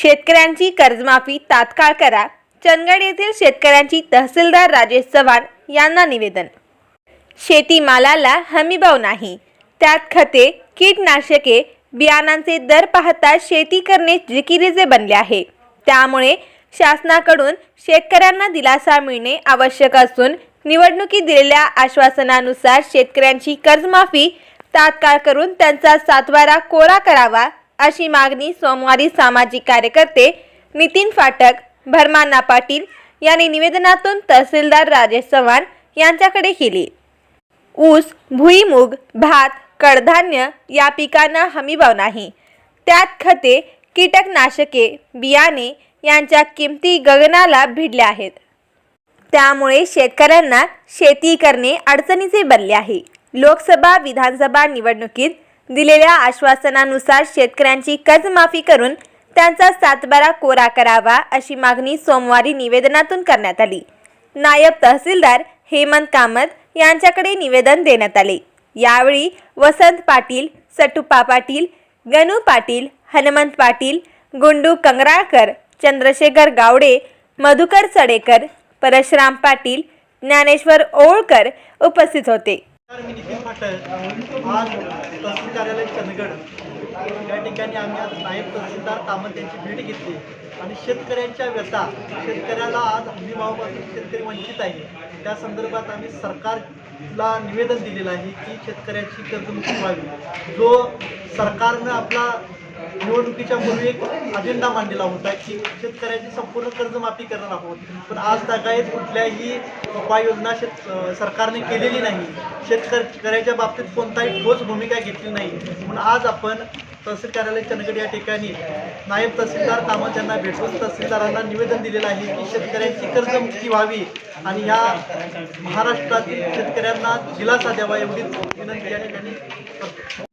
शेतकऱ्यांची कर्जमाफी तात्काळ करा. चंदगड येथील शेतकऱ्यांची तहसीलदार राजेश चव्हाण यांना निवेदन. शेतीमालाला हमीभाव नाही. त्यात खते कीटनाशके बियाणांचे दर पाहता शेती करणे जिकिरीचे बनले आहे. त्यामुळे शासनाकडून शेतकऱ्यांना दिलासा मिळणे आवश्यक असून निवडणुकीत दिलेल्या आश्वासनानुसार शेतकऱ्यांची कर्जमाफी तात्काळ करून त्यांचा सातवारा कोरा करावा अशी मागणी सोमवारी सामाजिक कार्यकर्ते नितीन फाटक भरमाना पाटील यांनी निवेदनातून तहसीलदार राजेश चव्हाण यांच्याकडे केली. ऊस भुईमूग भात कडधान्य या पिकांना हमीभाव नाही. त्यात खते कीटकनाशके बियाणे यांच्या किमती गगनाला भिडल्या आहेत. त्यामुळे शेतकऱ्यांना शेती करणे अडचणीचे बनले आहे. लोकसभा विधानसभा निवडणुकीत दिलेल्या आश्वासनानुसार शेतकऱ्यांची कर्जमाफी करून त्यांचा सातबारा कोरा करावा अशी मागणी सोमवारी निवेदनातून करण्यात आली. नायब तहसीलदार हेमंत कामत यांच्याकडे निवेदन देण्यात आले. यावेळी वसंत पाटील सटुप्पा पाटील गणू पाटील हनुमंत पाटील गुंडू कंगराळकर चंद्रशेखर गावडे मधुकर चडेकर परशुराम पाटील ज्ञानेश्वर ओळकर उपस्थित होते. नमस्कार, मी नितीन पाटक आज तहसील कार्यालय चंदगड. या ठिकाणी आम्ही आज नायब तहसीलदार कामत यांची भेट घेतली. आणि शेतकऱ्यांच्या व्यथा शेतकऱ्याला आज हमीभावापासून शेतकरी वंचित आहे. त्या संदर्भात आम्ही सरकारला निवेदन दिलेलं आहे की शेतकऱ्याची कर्जमुक्ती व्हावी. जो सरकारनं आपला निवडणुकीच्या पूर्वी एक अजेंडा मांडलेला होता की शेतकऱ्याची संपूर्ण कर्जमाफी करणार आहोत. पण आज तागायत कुठल्याही उपाययोजना शेत सरकारने केलेली नाही. शेतकऱ्याच्या बाबतीत कोणताही ठोस भूमिका घेतली नाही. म्हणून आज आपण तहसील कार्यालय चंदगड या ठिकाणी नायब तहसीलदार कामत यांना भेटून तहसीलदारांना निवेदन दिलेलं आहे की शेतकऱ्यांची कर्जमुक्ती व्हावी आणि ह्या महाराष्ट्रातील शेतकऱ्यांना दिलासा द्यावा एवढीच विनंती या ठिकाणी